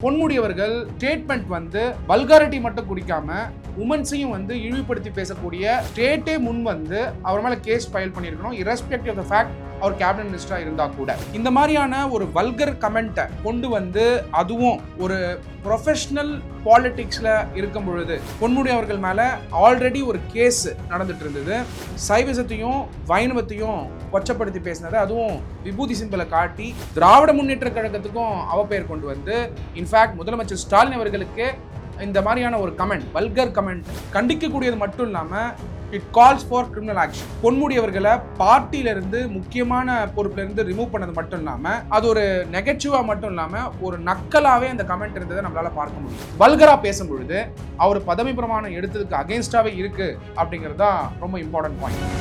பொன்முடியவர்கள் statement வந்து vulgarity மட்டும் குடிக்காம உமன்ஸையும் வந்து இழிவுபடுத்தி பேசக்கூடிய ஸ்டேட்டே முன் வந்து அவர் மேல கேஸ் ஃபைல் பண்ணியிருக்கணும் இரஸ்பெக்ட் ஆஃப் த ஃபேக்ட் அவர் கேபினட் மினிஸ்டராக இருந்தால் கூட. இந்த மாதிரியான ஒரு வல்கர் கமெண்ட்டை கொண்டு வந்து அதுவும் ஒரு ப்ரொஃபஷ்னல் பாலிட்டிக்ஸில் இருக்கும் பொழுது பொன்முடி அவர்கள் மேலே ஆல்ரெடி ஒரு கேஸ் நடந்துட்டு இருந்தது. சைவசத்தையும் வைணவத்தையும் கொச்சப்படுத்தி பேசினது அதுவும் விபூதி சிம்பிளை காட்டி திராவிட முன்னேற்ற கழகத்துக்கும் அவப்பெயர் கொண்டு வந்து இன்ஃபேக்ட் முதலமைச்சர் ஸ்டாலின் அவர்களுக்கு இந்த மாதிரியான ஒரு கமெண்ட் வல்கர் கமெண்ட் கண்டிக்கக்கூடியது மட்டும் இல்லாமல் it calls for criminal action பொன்முடியவர்களை பார்ட்டியிலிருந்து முக்கியமான பொறுப்பிலிருந்து ரிமூவ் பண்ணது மட்டும் இல்லாமல் அது ஒரு நெகட்டிவாக மட்டும் இல்லாமல் ஒரு நக்கலாகவே அந்த கமெண்ட் இருந்ததை நம்மளால் பார்க்க முடியும். வல்கராக பேசும் பொழுது அவர் பதவி பிரமாணம் எடுத்ததுக்கு அகேன்ஸ்டாகவே இருக்குது அப்படிங்கிறது தான் ரொம்ப இம்பார்ட்டன்ட் பாயிண்ட்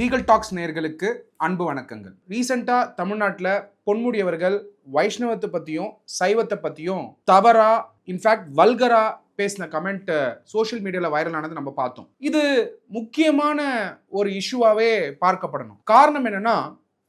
லீகல் டாக்ஸ் நேர்களுக்கு அன்பு வணக்கங்கள். ரீசெண்டாக தமிழ்நாட்டில் பொன்முடியவர்கள் வைஷ்ணவத்தை பற்றியும் சைவத்தை பற்றியும் தவறா இன்ஃபேக்ட் வல்கரா பேசின கமெண்ட் சோஷியல் மீடியாவில் வைரல் ஆனது நம்ம பார்த்தோம். இது முக்கியமான ஒரு இஷ்யூவாகவே பார்க்கப்படணும். காரணம் என்னன்னா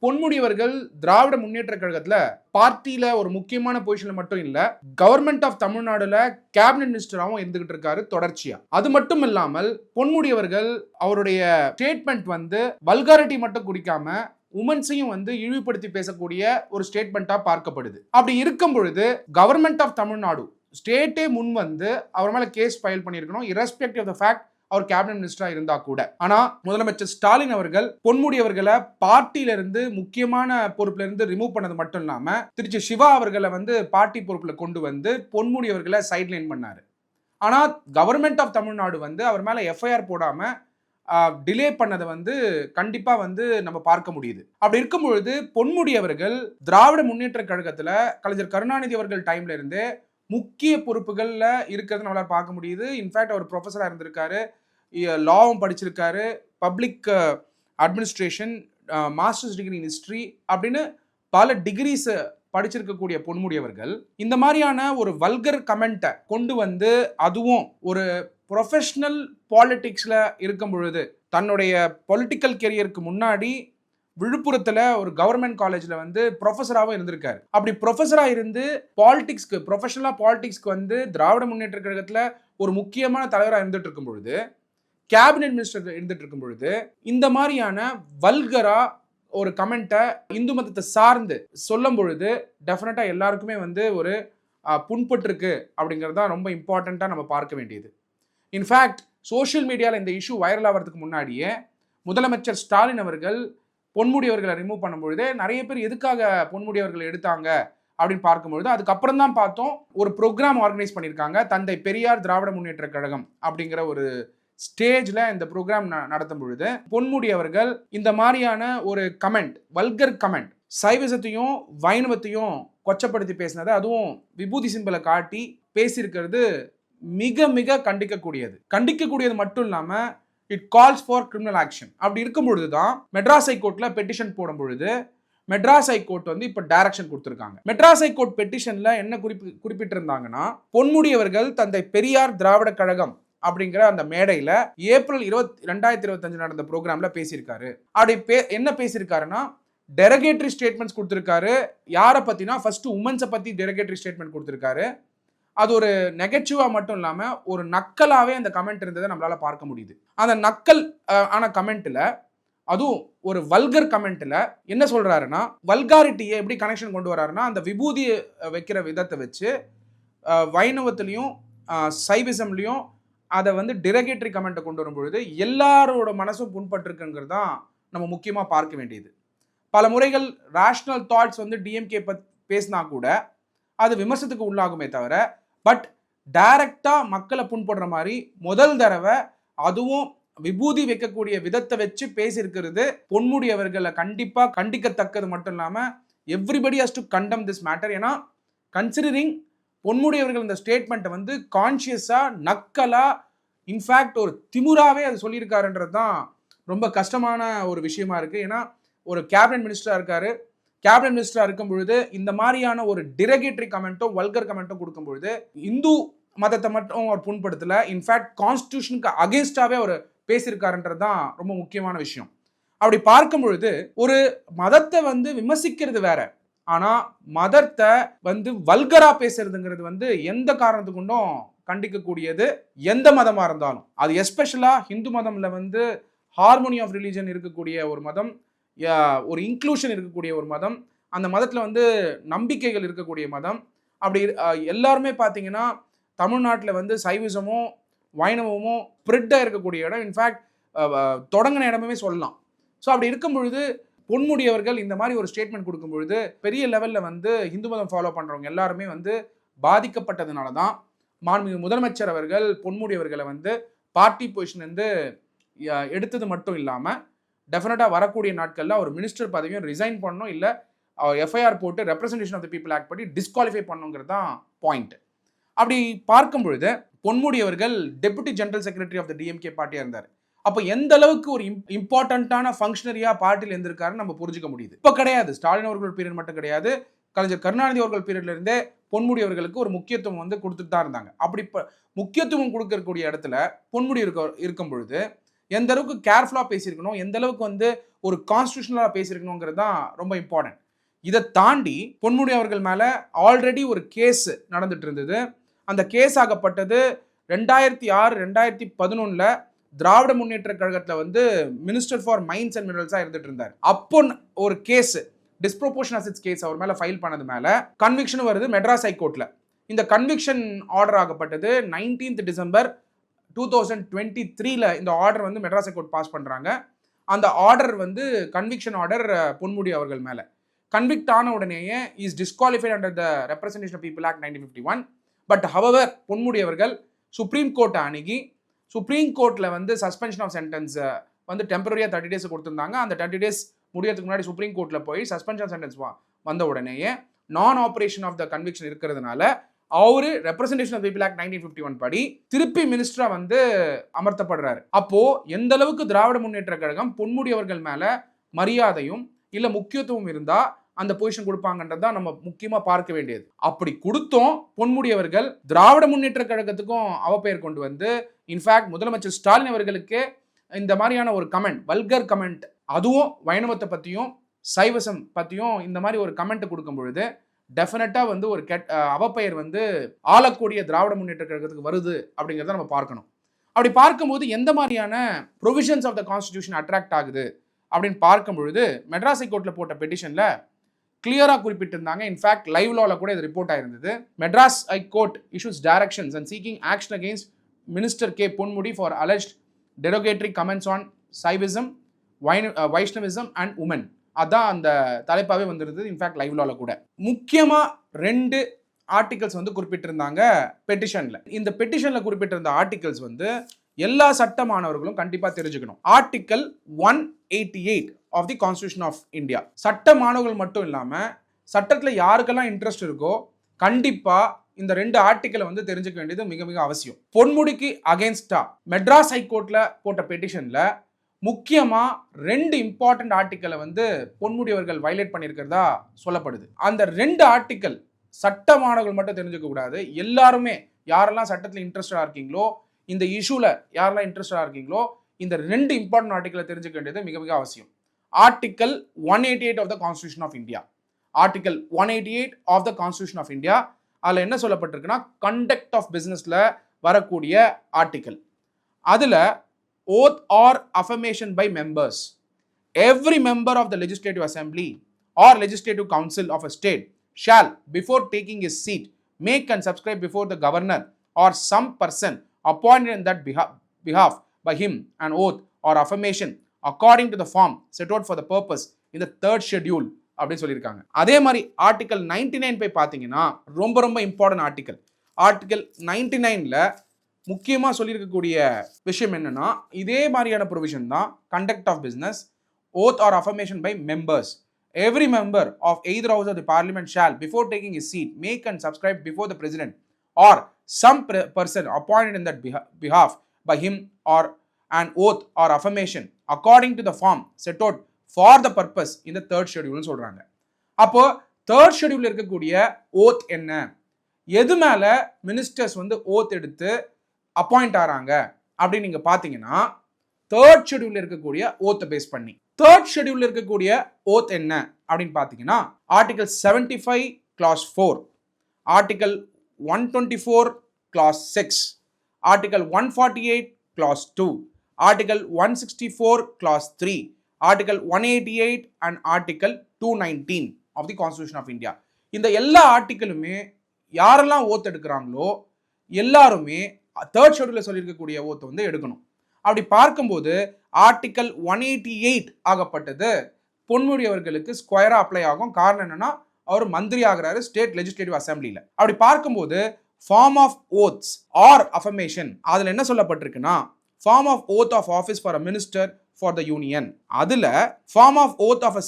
பொன்முடியவர்கள் திராவிட முன்னேற்ற கழகத்தில் பார்ட்டியில் ஒரு முக்கியமான பொசிஷனில் மட்டும் இல்லை கவர்மெண்ட் ஆஃப் தமிழ்நாடுல கேபினட் மினிஸ்டராகவும் இருந்துகிட்டு இருக்காரு தொடர்ச்சியா. அது மட்டும் இல்லாமல் பொன்முடியவர்கள் அவருடைய ஸ்டேட்மெண்ட் வந்து வல்காரிட்டி மட்டும் குடிக்காம உமன்ஸையும் வந்து இழிவுபடுத்தி பேசக்கூடிய ஒரு ஸ்டேட்மெண்ட்டாக பார்க்கப்படுது. அப்படி இருக்கும் பொழுது கவர்மெண்ட் ஆஃப் தமிழ்நாடு ஸ்டேட்டே முன் வந்து அவர் மேலே கேஸ் ஃபைல் பண்ணியிருக்கணும். இரஸ்பெக்ட் ஆஃப் த ஃபேக்ட் அவர் கேபினட் மினிஸ்டரா இருந்தா கூட. ஆனா முதலமைச்சர் ஸ்டாலின் அவர்கள் பொன்முடி அவர்களை பார்ட்டியில இருந்து முக்கியமான பொறுப்புல இருந்து ரிமூவ் பண்ணது மட்டும் இல்லாம திருச்சி சிவா அவர்களை வந்து பார்ட்டி பொறுப்புல கொண்டு வந்து பொன்முடி அவர்களை சைட்லைன் பண்ணாரு. ஆனா கவர்மெண்ட் ஆஃப் தமிழ்நாடு வந்து அவர் மேல எஃப்ஐஆர் போடாம டிலே பண்ணதை வந்து கண்டிப்பாக வந்து நம்ம பார்க்க முடியுது. அப்படி இருக்கும் பொழுது பொன்முடி அவர்கள் திராவிட முன்னேற்ற கழகத்தில் கலைஞர் கருணாநிதி அவர்கள் டைம்ல இருந்தே முக்கிய பொறுப்புகளில் இருக்கிறது நம்மளால் பார்க்க முடியுது. இன்ஃபேக்ட் அவர் ப்ரொஃபஸராக இருந்திருக்காரு. லாவும் படிச்சிருக்காரு. Public administration masters degree in history அப்படின்னு பல டிகிரிஸ் படிச்சிருக்கக்கூடிய பொன்முடியவர்கள் இந்த மாதிரியான ஒரு வல்கர் கமெண்ட்டை கொண்டு வந்து அதுவும் ஒரு ப்ரொஃபஷ்னல் பாலிட்டிக்ஸில் இருக்கும் பொழுது தன்னுடைய பொலிட்டிக்கல் கெரியருக்கு முன்னாடி விழுப்புரத்தில் ஒரு கவர்மெண்ட் காலேஜில் வந்து ப்ரொஃபஸராகவும் இருந்திருக்காரு. அப்படி ப்ரொஃபஸராக இருந்து பாலிடிக்ஸ்க்கு ப்ரொஃபஷனலாக பாலிடிக்ஸ்க்கு வந்து திராவிட முன்னேற்ற கழகத்தில் ஒரு முக்கியமான தலைவராக இருந்துட்டு இருக்கும் பொழுது கேபினெட் மினிஸ்டர் இருந்துட்டு இருக்கும் பொழுது இந்த மாதிரியான வல்கரா ஒரு கமெண்ட்டை இந்து மதத்தை சார்ந்து சொல்லும் பொழுது டெஃபினட்டாக எல்லாருக்குமே வந்து ஒரு புண்பட்டிருக்கு அப்படிங்கிறது தான் ரொம்ப இம்பார்ட்டண்ட்டாக நம்ம பார்க்க வேண்டியது. இன்ஃபேக்ட் சோஷியல் மீடியாவில் இந்த இஷ்யூ வைரல் ஆகிறதுக்கு முன்னாடியே முதலமைச்சர் ஸ்டாலின் அவர்கள் பொன்முடி அவர்களை ரிமூவ் பண்ணும்பொழுதே நிறைய பேர் எதுக்காக பொன்முடி அவர்களை எடுத்தாங்க அப்படின்னு பார்க்கும்பொழுது அதுக்கப்புறம் தான் பார்த்தோம் ஒரு ப்ரோக்ராம் ஆர்கனைஸ் பண்ணியிருக்காங்க தந்தை பெரியார் திராவிட முன்னேற்ற கழகம் அப்படிங்கிற ஒரு ஸ்டேஜில் இந்த ப்ரோக்ராம் நடத்தும் பொழுது பொன்முடி அவர்கள் இந்த மாதிரியான ஒரு கமெண்ட் வல்கர் கமெண்ட் சைவசத்தையும் வைணவத்தையும் கொச்சப்படுத்தி பேசினது அதுவும் விபூதி சிம்பலை காட்டி பேசியிருக்கிறது மிக மிக கண்டிக்கக்கூடியது. கண்டிக்கக்கூடியது மட்டும் இல்லாமல் it calls for criminal action அப்படி இருக்கும் பொழுது தான் மெட்ராஸ் ஹைகோர்ட்டில் பெட்டிஷன் போடும் பொழுது மெட்ராஸ் ஹைகோர்ட் வந்து இப்போ டைரக்ஷன் கொடுத்துருக்காங்க. மெட்ராஸ் ஹைகோர்ட் பெட்டிஷன்ல என்ன குறிப்பி குறிப்பிட்டிருந்தாங்கன்னா பொன்முடியவர்கள் தந்தை பெரியார் திராவிட கழகம் அப்படிங்கிற அந்த மேடையில ஏப்ரல் இருபத்தி ரெண்டாயிரத்தி இருபத்தஞ்சு நடந்த ப்ரோக்ராம்ல பேசியிருக்காரு. அப்படி பே என்ன பேசியிருக்காருன்னா டெரகேட்டரி ஸ்டேட்மெண்ட்ஸ் கொடுத்துருக்காரு. யாரை பத்தினா ஃபர்ஸ்ட் உமன்ஸை பத்தி டெரகேட்டரி ஸ்டேட்மெண்ட் கொடுத்துருக்காரு. அது ஒரு நெகட்டிவா மட்டும் இல்லாம ஒரு நக்கலாவே அந்த கமெண்ட் இருந்ததை நம்மளால பார்க்க முடியுது. அந்த நக்கல் ஆன கமெண்ட்ல அதுவும் ஒரு வல்கர் கமெண்ட்ல என்ன சொல்றாருன்னா வல்காரிட்டியை எப்படி கனெக்ஷன் கொண்டு வராருன்னா அந்த விபூதியை வைக்கிற விதத்தை வச்சு வைணவத்திலையும் சைவிசம்லையும் அதை வந்து டிரகேட்டரி கமெண்ட்டை கொண்டு வரும்பொழுது எல்லாரோட மனசும் புண்பட்டிருக்குங்கிறது தான் நம்ம முக்கியமாக பார்க்க வேண்டியது. பல முறைகள் ரேஷ்னல் தாட்ஸ் வந்து டிஎம்கே பத் பேசினா கூட அது விமர்சனத்துக்கு உள்ளாகுமே தவிர பட் டைரக்டாக மக்களை புண்படுற மாதிரி முதல் தடவை அதுவும் விபூதி வைக்கக்கூடிய விதத்தை வச்சு பேசியிருக்கிறது பொன்முடி அவர்களை கண்டிப்பாக கண்டிக்கத்தக்கது மட்டும் இல்லாமல் everybody has to condemn this matter ஏன்னா கன்சிடரிங் பொன்முடி அவர்கள் இந்த ஸ்டேட்மெண்ட்டை வந்து கான்ஷியஸாக நக்கலாக இன்ஃபேக்ட் ஒரு திமுறாவே அது சொல்லியிருக்காருன்றது தான் ரொம்ப கஷ்டமான ஒரு விஷயமா இருக்குது ஏன்னா ஒரு கேபினட் மினிஸ்டராக இருக்காரு. கேபினட் மினிஸ்டராக இருக்கும் பொழுது இந்த மாதிரியான ஒரு டிரகேட்டரி கமெண்ட்டும் வல்கர் கமெண்ட்டும் கொடுக்கும் பொழுது இந்து மதத்தை மட்டும் அவர் புண்படுத்தல. இன்ஃபேக்ட் கான்ஸ்டியூஷனுக்கு அகேன்ஸ்டாவே அவர் பேசியிருக்காருன்றது தான் ரொம்ப முக்கியமான விஷயம். அப்படி பார்க்கும் பொழுது ஒரு மதத்தை வந்து விமர்சிக்கிறது வேற. ஆனா மதத்தை வந்து வல்கரா பேசுறதுங்கிறது வந்து எந்த காரணத்து கொண்டும் கண்டிக்கக்கூடியது எந்த மதமா இருந்தாலும். அது எஸ்பெஷலா ஹிந்து மதம்ல வந்து ஹார்மோனி ஆஃப் ரிலீஜன் இருக்கக்கூடிய ஒரு மதம். ஒரு இன்க்ளூஷன் இருக்கக்கூடிய ஒரு மதம் அந்த மதத்தில் வந்து நம்பிக்கைகள் இருக்கக்கூடிய மதம். அப்படி எல்லாருமே பார்த்தீங்கன்னா தமிழ்நாட்டில் வந்து சைவிசமும் வைணவமும் ஸ்ப்ரிட்டாக இருக்கக்கூடிய இடம். இன்ஃபேக்ட் தொடங்கின இடமுமே சொல்லலாம். ஸோ அப்படி இருக்கும் பொழுது பொன்முடியவர்கள் இந்த மாதிரி ஒரு ஸ்டேட்மெண்ட் கொடுக்கும் பொழுது பெரிய லெவலில் வந்து இந்து மதம் ஃபாலோ பண்ணுறவங்க எல்லாருமே வந்து பாதிக்கப்பட்டதுனால தான் மாண்புமிகு முதலமைச்சர் அவர்கள் பொன்முடியவர்களை வந்து பார்ட்டி பொசிஷன்லேருந்து எடுத்தது மட்டும் இல்லாமல் டெஃபினட்டாக வரக்கூடிய நாட்களில் அவர் மினிஸ்டர் பதவியும் ரிசைன் பண்ணணும். இல்லை எஃப்ஐஆர் போட்டு representation of the people act படி டிஸ்குவாலிஃபை பண்ணுங்கிறது தான் பாயிண்ட் அப்படி பார்க்கும் பொழுது பொன்முடி அவர்கள் deputy general secretary of the DMK பார்ட்டியாக இருந்தார். அப்போ எந்த அளவுக்கு ஒரு இம்பார்ட்டண்ட்டான ஃபங்க்ஷனரியாக பார்ட்டியில் இருந்திருக்காருன்னு நம்ம புரிஞ்சுக்க முடியுது. இப்போ கிடையாது. ஸ்டாலின் அவர்கள் பீரியட் மட்டும் கிடையாது. கலைஞர் கருணாநிதி அவர்கள் பீரியட்ல இருந்தே பொன்முடி அவர்களுக்கு ஒரு முக்கியத்துவம் வந்து கொடுத்துட்டு தான் இருந்தாங்க. அப்படி இப்போ முக்கியத்துவம் கொடுக்கக்கூடிய இடத்துல பொன்முடி இருக்க இருக்கும் பொழுது எந்த அளவுக்கு கேர்ஃபுல்லாக பேசியிருக்கணும் எந்த அளவுக்கு வந்து ஒரு கான்ஸ்டியூஷனலாக பேசியிருக்கணுங்கிறது தான் ரொம்ப இம்பார்ட்டன்ட் இதை தாண்டி பொன்முடி அவர்கள் மேலே ஆல்ரெடி ஒரு கேஸ் நடந்துட்டு இருந்தது. அந்த கேஸ் ஆகப்பட்டது ரெண்டாயிரத்தி ஆறு ரெண்டாயிரத்தி பதினொன்றில் திராவிட முன்னேற்ற கழகத்தில் வந்து மினிஸ்டர் ஃபார் மைன்ஸ் அண்ட் மினரல்ஸாக இருந்துட்டு இருந்தார். அப்போ ஒரு கேஸ் டிஸ்ப்ரோபோர்ஷன் அசிட்ஸ் கேஸ் அவர் மேலே ஃபைல் பண்ணது மேலே கன்விக்ஷன் வருது மெட்ராஸ் ஹைகோர்ட்டில் இந்த conviction order ஆகப்பட்டது nineteenth December two thousand twenty த்ரீல இந்த ஆர்டர் வந்து மெட்ராஸ் ஹைகோர்ட் பாஸ் பண்ணுறாங்க அந்த ஆர்டர் வந்து கன்விக்ஷன் ஆர்டர் பொன்முடி அவர்கள் மேலே. கன்விக்ட் ஆன உடனேயே is disqualified under the representation people act nineteen fifty one but however Ponmudi அவர்கள் சுப்ரீம் கோர்ட்டை அணுகி சுப்ரீம் கோர்ட்டில் வந்து சஸ்பென்ஷன் ஆஃப் சென்டென்ஸை வந்து டெம்பரரியாக தேர்ட்டி டேஸ் கொடுத்துருந்தாங்க. அந்த தேர்ட்டி டேஸ் முடியறதுக்கு முன்னாடி சுப்ரீம் கோர்ட்டில் போய் சஸ்பென்ஷன் சென்டென்ஸ் வந்த உடனேயே நான் ஆப்ரேஷன் ஆஃப் த கன்விக்ஷன் இருக்கிறதுனால அவரு representation of people act nineteen fifty one படி திருப்பி மினிஸ்டரா வந்து அமர்த்தப்படுறாரு. அப்போ எந்த அளவுக்கு திராவிட முன்னேற்ற கழகம் பொன்முடி அவர்கள் மேல மரியாதையும் இல்ல முக்கியத்துவம் இருந்தா அந்த பொசிஷன் கொடுப்பாங்கன்றது தான் நம்ம முக்கியமா பார்க்க வேண்டியது. அப்படி கொடுத்தோம் பொன்முடி அவர்கள் திராவிட முன்னேற்ற கழகத்துக்கும் அவப்பெயர் கொண்டு வந்து இன்ஃபேக்ட் முதலமைச்சர் ஸ்டாலின் அவர்களுக்கு இந்த மாதிரியான ஒரு கமெண்ட் வல்கர் கமெண்ட் அதுவும் வைணவத்தை பற்றியும் சைவசம் பற்றியும் இந்த மாதிரி ஒரு கமெண்ட் கொடுக்கும் பொழுது டெஃபினட்டாக வந்து ஒரு கெட் அவப்பெயர் வந்து ஆளக்கூடிய திராவிட முன்னேற்ற கழகத்துக்கு வருது அப்படிங்கிறத நம்ம பார்க்கணும். அப்படி பார்க்கும்போது எந்த மாதிரியான provisions of the constitution attract ஆகுது அப்படின்னு பார்க்கும் பொழுது மெட்ராஸ் ஹைகோர்ட்டில் போட்ட பெட்டிஷனில் கிளியராக குறிப்பிட்டிருந்தாங்க. இன்ஃபேக்ட் லைவ் லாவில் கூட இது report ஆயிருந்தது. Madras high court issues directions and seeking action against minister K Ponmudi for alleged derogatory comments on Saivism Vaishnavism and women அதான் அந்த தலைப்பாகவே வந்திருந்தது இன்ஃபேக்ட் லைவ் லாவில் கூட. முக்கியமாக ரெண்டு ஆர்டிகல்ஸ் வந்து குறிப்பிட்டிருந்தாங்க பெட்டிஷனில் இந்த பெட்டிஷனில் குறிப்பிட்டிருந்த ஆர்டிகல்ஸ் வந்து எல்லா சட்ட மாணவர்களும் கண்டிப்பாக தெரிஞ்சுக்கணும். Article one eighty eight of the constitution of India சட்ட மாணவர்கள் மட்டும் இல்லாமல் சட்டத்தில் யாருக்கெல்லாம் இன்ட்ரெஸ்ட் இருக்கோ கண்டிப்பாக இந்த ரெண்டு ஆர்டிக்கலை வந்து தெரிஞ்சுக்க வேண்டியது மிக மிக அவசியம். பொன்முடிக்கு அகேன்ஸ்டா மெட்ராஸ் ஹைகோர்ட்டில் போட்ட பெட்டிஷனில் முக்கியமாக ரெண்டு இம்பார்ட்டண்ட் ஆர்டிக்கலை வந்து பொன்முடி அவர்கள் வயலேட் பண்ணியிருக்கிறதா சொல்லப்படுது. அந்த ரெண்டு ஆர்டிக்கல் சட்ட மாணவர்கள் மட்டும் தெரிஞ்சுக்க கூடாது. எல்லாருமே யாரெல்லாம் சட்டத்தில் இன்ட்ரெஸ்டடாக இருக்கீங்களோ இந்த இஷ்யூல யாரெல்லாம் இன்ட்ரெஸ்டடாக இருக்கீங்களோ இந்த ரெண்டு இம்பார்ட்டன்ட் ஆர்டிக்கலை தெரிஞ்சுக்க வேண்டியது மிக மிக அவசியம். Article one eighty eight of the constitution of India article one eighty eight of the constitution of India அதில் என்ன சொல்லப்பட்டிருக்குன்னா கண்டக்ட் ஆஃப் பிஸ்னஸில் வரக்கூடிய ஆர்டிக்கல் அதில் oath or affirmation by members every member of the legislative assembly or legislative council of a state shall before taking is seat make and subscribe before the governor or some person appointed in that behalf by him an oath or affirmation according to the form set out for the purpose in the third schedule அப்படின்னு சொல்லியிருக்காங்க. அதே மாதிரி article ninety nine போய் பார்த்தீங்கன்னா ரொம்ப ரொம்ப important article article ninety நைனில் முக்கியமாக சொல்லியிருக்கக்கூடிய விஷயம் என்னன்னா இதே மாதிரியான ப்ரொவிஷன் தான் conduct of business oath or affirmation by members every member of either house of the parliament shall before taking is seat make and subscribe before the president or some person person in that behalf by him or and oath or affirmation according to the form set out for the purpose இந்த third ஷெடியூல்னு சொல்கிறாங்க அப்போ third schedule இருக்கக்கூடிய oath என்ன? எது மேலே ministers வந்து oath எடுத்து அப்பாயிண்ட் ஆகிறாங்க அப்படின்னு நீங்கள் பார்த்தீங்கன்னா தேர்ட் ஷெடியூலில் இருக்கக்கூடிய ஓத்தை பேஸ் பண்ணி. தேர்ட் ஷெடியூலில் இருக்கக்கூடிய ஓத் என்ன? அப்படின்னு பார்த்தீங்கன்னா article seventy five clause four article one twenty four clause six article one forty eight clause two article one sixty four clause three article one eighty eight and article two nineteen of the constitution of India இந்த எல்லா ஆர்டிக்கலுமே யாரெல்லாம் oath எடுக்கிறாங்களோ எல்லாருமே third ஷெட்யூலில் சொல்லியிருக்கக்கூடிய ஓத்து வந்து எடுக்கணும். அப்படி பார்க்கும்போது article one eighty eight ஆகப்பட்டது. பொன்முடி அவர்களுக்கு ஸ்கொயராக அப்ளை ஆகும். காரணம் என்னன்னா அவர் மந்திரி ஆகிறாரு ஸ்டேட் லெஜிஸ்லேட்டிவ் அசம்பிளியில் அப்படி பார்க்கும்போது form of oaths or affirmation அதில் என்ன சொல்லப்பட்டிருக்குன்னா form of oath of office for a minister for the union அதில் form of oath of a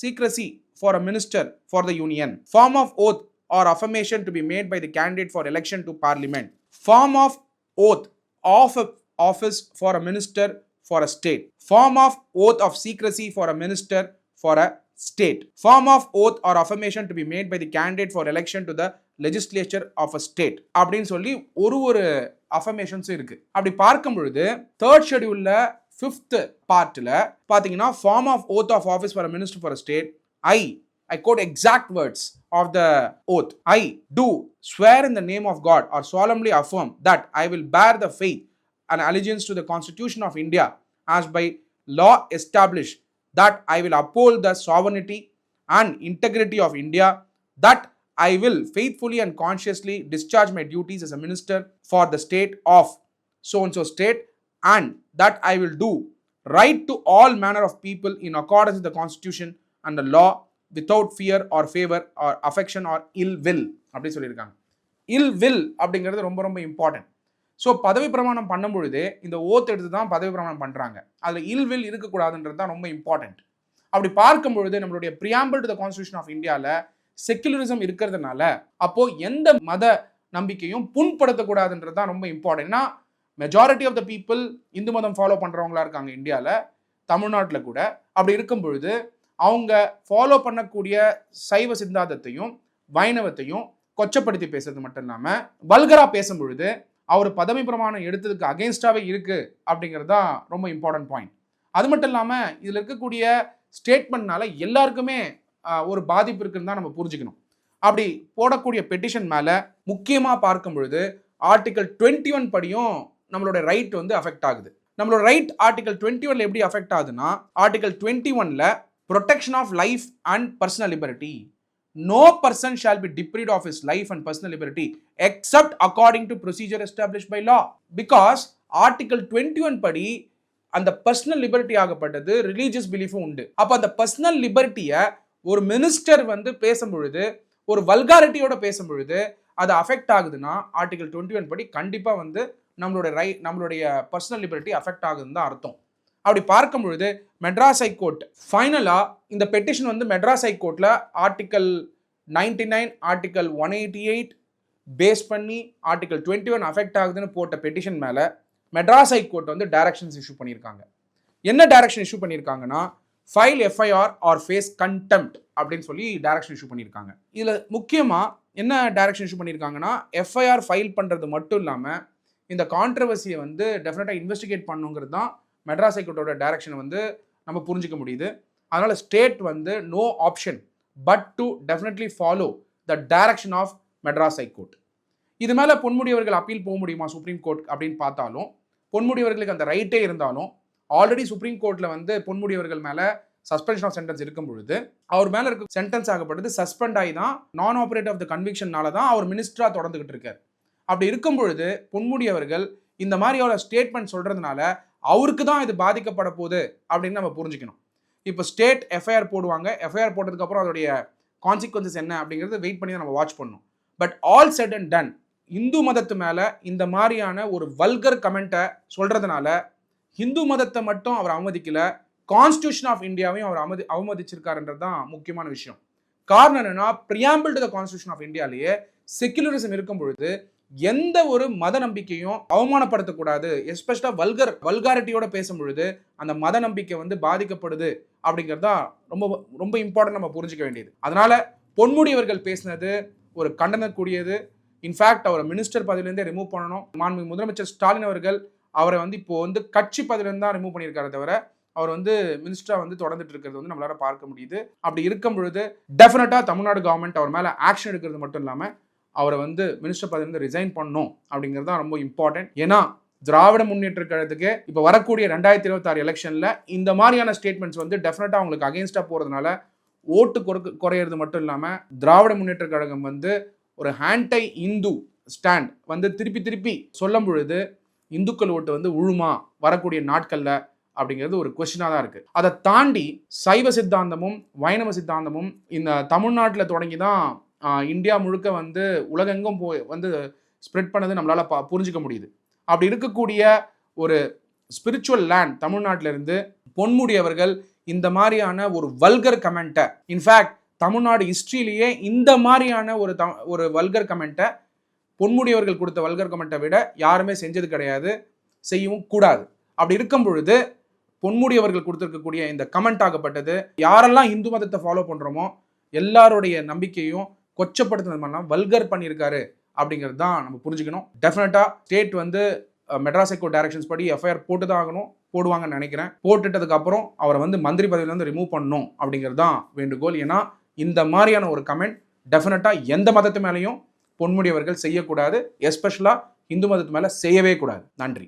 secrecy for a minister for the union form of oath or affirmation to be made by the candidate for election to parliament form of oath of a office for a minister for a state form of oath of secrecy for a minister for a state form of oath or affirmation to be made by the candidate for election to the legislature of a state. அப்படின்னு சொல்லி ஒரு ஒரு அஃபர்மேஷன்ஸும் இருக்கு அப்படி பார்க்கும் பொழுது third ஷெடியூல்ல fifth பார்ட்டில் பார்த்தீங்கன்னா form of oath of office for a minister for state I I quote exact words of the oath. I do swear in the name of God or solemnly affirm that I will bear the faith and allegiance to the Constitution of India as by law established, that I will uphold the sovereignty and integrity of India, that I will faithfully and consciously discharge my duties as a minister for the state of so and so state, and that I will do right to all manner of people in accordance with the Constitution and the law without fear or favour or affection or ill will அப்படி சொல்லியிருக்காங்க. இல் will அப்படிங்கிறது ரொம்ப ரொம்ப important so பதவி பிரமாணம் பண்ணும் பொழுது இந்த ஓத் எடுத்து தான் பதவி பிரமாணம் பண்ணுறாங்க அதில் இல் வில் இருக்கக்கூடாதுன்றது தான் ரொம்ப இம்பார்ட்டன்ட் அப்படி பார்க்கும் பொழுது நம்மளுடைய preamble to the constitution of இந்தியாவில் செக்குலரிசம் இருக்கிறதுனால அப்போது எந்த மத நம்பிக்கையும் புண்படுத்தக்கூடாதுன்றது தான் ரொம்ப இம்பார்ட்டன்ட்னா majority of the people Hindu மதம் ஃபாலோ பண்ணுறவங்களா இருக்காங்க இந்தியாவில் தமிழ்நாட்டில் கூட. அப்படி இருக்கும் பொழுது அவங்க ஃபாலோ பண்ணக்கூடிய சைவ சித்தாந்தத்தையும் வைணவத்தையும் கொச்சப்படுத்தி பேசுறது மட்டும் இல்லாமல் வல்கரா பேசும் பொழுது அவர் பதவி பிரமாணம் எடுத்ததுக்கு அகேன்ஸ்டாகவே இருக்கு அப்படிங்கிறது தான் ரொம்ப இம்பார்ட்டன்ட் பாயிண்ட் அது மட்டும் இல்லாமல் இதில் இருக்கக்கூடிய ஸ்டேட்மெண்ட்னால எல்லாருக்குமே ஒரு பாதிப்பு இருக்குன்னு தான் நம்ம புரிஞ்சுக்கணும். அப்படி போடக்கூடிய பெட்டிஷன் மேலே முக்கியமாக பார்க்கும் பொழுது ஆர்டிகல் டுவெண்ட்டி ஒன் படியும் நம்மளோட ரைட் வந்து அஃபெக்ட் ஆகுது. நம்மளோட ரைட் ஆர்டிகல் டுவெண்ட்டி ஒன்ல எப்படி அஃபெக்ட் ஆகுதுன்னா ஆர்டிகல் டுவெண்ட்டி ஒன்ல protection of life and personal liberty. No person shall be deprived of his life and personal liberty except according to procedure established by law. Because Article 21 படி அந்த personal liberty ஆகப்பட்டது religious பிலீஃபும் உண்டு அப்போ அந்த personal லிபர்ட்டியை ஒரு minister வந்து பேசும் பொழுது ஒரு வல்காரிட்டியோட பேசும் பொழுது அது அஃபெக்ட் ஆகுதுன்னா ஆர்டிகல் டுவெண்ட்டி ஒன் படி கண்டிப்பாக வந்து நம்மளுடைய ரை நம்மளுடைய பர்சனல் லிபர்ட்டி அஃபெக்ட் ஆகுதுன்னு தான் அர்த்தம் அப்படி பார்க்கும் பொழுது மெட்ராஸ் ஹைகோர்ட் ஃபைனலாக இந்த பெட்டிஷன் வந்து மெட்ராஸ் ஹைகோர்ட்டில் article ninety nine article one eighty eight base பண்ணி ஆர்டிக்கல் டுவெண்ட்டி ஒன் அஃபெக்ட் ஆகுதுன்னு போட்ட பெட்டிஷன் மேலே மெட்ராஸ் ஹைகோர்ட் வந்து டைரக்ஷன்ஸ் இஷ்யூ பண்ணியிருக்காங்க. என்ன டைரக்ஷன் இஷ்யூ பண்ணியிருக்காங்கன்னா file FIR or face contempt அப்படின்னு சொல்லி டைரக்ஷன் இஷ்யூ பண்ணியிருக்காங்க. இதில் முக்கியமாக என்ன டைரக்ஷன் இஷ்யூ பண்ணியிருக்காங்கன்னா எஃப்ஐஆர் ஃபைல் பண்ணுறது மட்டும் இல்லாமல் இந்த கான்ட்ரவர்சியை வந்து டெஃபினட்டாக இன்வெஸ்டிகேட் பண்ணுங்கிறது தான் மெட்ராஸ் ஹைகோர்ட்டோட டைரக்ஷன் வந்து நம்ம புரிஞ்சிக்க முடியுது. அதனால் ஸ்டேட் வந்து no option but to definitely follow the direction of Madras high court. இது மேலே பொன்முடி அவர்கள் அப்பீல் போக முடியுமா சுப்ரீம் கோர்ட் அப்படின்னு பார்த்தாலும் பொன்முடி அவர்களுக்கு அந்த ரைட்டே இருந்தாலும் ஆல்ரெடி சுப்ரீம் கோர்ட்டில் வந்து பொன்முடி அவர்கள் மேலே சஸ்பென்ஷன் ஆஃப் சென்டென்ஸ் இருக்கும் பொழுது அவர் மேலே இருக்க சென்டென்ஸ் ஆகப்பட்டது சஸ்பெண்ட் ஆகி தான் நான் ஆப்ரேட் ஆஃப் த கன்விக்ஷனால தான் அவர் மினிஸ்டராக தொடர்ந்துகிட்டு இருக்கார். அப்படி இருக்கும் பொழுது பொன்முடி அவர்கள் இந்த மாதிரியோட ஸ்டேட்மெண்ட் சொல்கிறதுனால அவருக்கு தான் இது பாதிக்கப்பட போகுது அப்படின்னு நம்ம புரிஞ்சுக்கணும். இப்போ ஸ்டேட் எஃப்ஐஆர் போடுவாங்க. எஃப்ஐஆர் போட்டதுக்கப்புறம் அதோடைய கான்சிக்வன்சஸ் என்ன அப்படிங்கிறது வெயிட் பண்ணி தான் நம்ம வாட்ச் பண்ணணும். But all set and done Hindu மதத்து மேலே இந்த மாதிரியான ஒரு வல்கர் கமெண்ட்டை சொல்கிறதுனால இந்து மதத்தை மட்டும் அவர் அவமதிக்கலை கான்ஸ்டியூஷன் ஆஃப் இந்தியாவையும் அவர் அவமதி அவமதிச்சிருக்காருன்றது தான் முக்கியமான விஷயம். காரணம் என்னன்னா preamble to the constitution of இந்தியாலேயே secularism இருக்கும் பொழுது எந்த ஒரு மத நம்பிக்கையும் அவமானப்படுத்தக்கூடாது. எஸ்பெஷலாக வல்கர் வல்காரிட்டியோட பேசும் பொழுது அந்த மத நம்பிக்கை வந்து பாதிக்கப்படுது அப்படிங்கிறது தான் ரொம்ப ரொம்ப இம்பார்ட்டன்ட் நம்ம புரிஞ்சுக்க வேண்டியது. அதனால பொன்முடியவர்கள் பேசினது ஒரு கண்டனக்கூடியது இன்ஃபேக்ட் அவரை மினிஸ்டர் பதவியிலேருந்தே ரிமூவ் பண்ணணும். மாண்பு முதலமைச்சர் ஸ்டாலின் அவர்கள் அவரை வந்து இப்போ வந்து கட்சி பதவியிலேருந்து தான் ரிமூவ் பண்ணியிருக்காரு தவிர அவர் வந்து மினிஸ்டரா வந்து தொடர்ந்துட்டு இருக்கிறது வந்து நம்மளால பார்க்க முடியுது. அப்படி இருக்கும் பொழுது டெஃபினட்டா தமிழ்நாடு கவர்மெண்ட் அவர் மேல ஆக்ஷன் எடுக்கிறது மட்டும் இல்லாமல் அவரை வந்து மினிஸ்டர் பதவியிலிருந்து ரிசைன் பண்ணும் அப்படிங்கிறது தான் ரொம்ப இம்பார்ட்டன்ட் ஏன்னா திராவிட முன்னேற்ற கழகத்துக்கு இப்போ வரக்கூடிய ரெண்டாயிரத்தி இருபத்தாறு எலெக்ஷனில் இந்த மாதிரியான ஸ்டேட்மெண்ட்ஸ் வந்து டெஃபினட்டாக அவங்களுக்கு அகேன்ஸ்டாக போகிறதுனால ஓட்டு குறைக்கு குறையிறது மட்டும் இல்லாமல் திராவிட முன்னேற்ற கழகம் வந்து ஒரு ஹேண்டை இந்து ஸ்டாண்ட் வந்து திருப்பி திருப்பி சொல்லும் பொழுது இந்துக்கள் ஓட்டு வந்து உழுமா வரக்கூடிய நாட்களில் அப்படிங்கிறது ஒரு கொஷினாக தான் இருக்குது அதை தாண்டி சைவ சித்தாந்தமும் வைணவ சித்தாந்தமும் இந்த தமிழ்நாட்டில் தொடங்கி தான் இந்தியா முழுக்க வந்து உலகெங்கும் போய் வந்து ஸ்ப்ரெட் பண்ணது நம்மளால் பா புரிஞ்சுக்க முடியுது. அப்படி இருக்கக்கூடிய ஒரு ஸ்பிரிச்சுவல் லேண்ட் தமிழ்நாட்டிலிருந்து பொன்முடி அவர்கள் இந்த மாதிரியான ஒரு வல்கர் கமெண்ட்டை இன்ஃபேக்ட் தமிழ்நாடு ஹிஸ்ட்ரியிலேயே இந்த மாதிரியான ஒரு த ஒரு வல்கர் கமெண்ட்டை பொன்முடியவர்கள் கொடுத்த வல்கர் கமெண்ட்டை விட யாருமே செஞ்சது கிடையாது செய்யவும் கூடாது. அப்படி இருக்கும் பொழுது பொன்முடியவர்கள் கொடுத்துருக்கக்கூடிய இந்த கமெண்ட் ஆகப்பட்டது யாரெல்லாம் இந்து மதத்தை ஃபாலோ பண்ணுறோமோ எல்லாருடைய நம்பிக்கையும் கொச்சப்படுத்துனது மாதிரிலாம் வல்கர் பண்ணியிருக்காரு அப்படிங்கிறது தான் நம்ம புரிஞ்சுக்கணும். டெஃபினட்டாக ஸ்டேட் வந்து மெட்ராஸ் ஹைகோர்ட் டைரக்ஷன்ஸ் படி எஃப்ஐஆர் போட்டு தான் ஆகணும் போடுவாங்கன்னு நினைக்கிறேன். போட்டுட்டதுக்கு அப்புறம் அவரை வந்து மந்திரி பதவியிலேருந்து ரிமூவ் பண்ணணும் அப்படிங்கிறது தான் வேண்டுகோள். ஏன்னா இந்த மாதிரியான ஒரு கமெண்ட் டெஃபினட்டாக எந்த மதத்து மேலேயும் பொன்முடியவர்கள் செய்யக்கூடாது எஸ்பெஷலாக இந்து மதத்து மேலே செய்யவே கூடாது. நன்றி.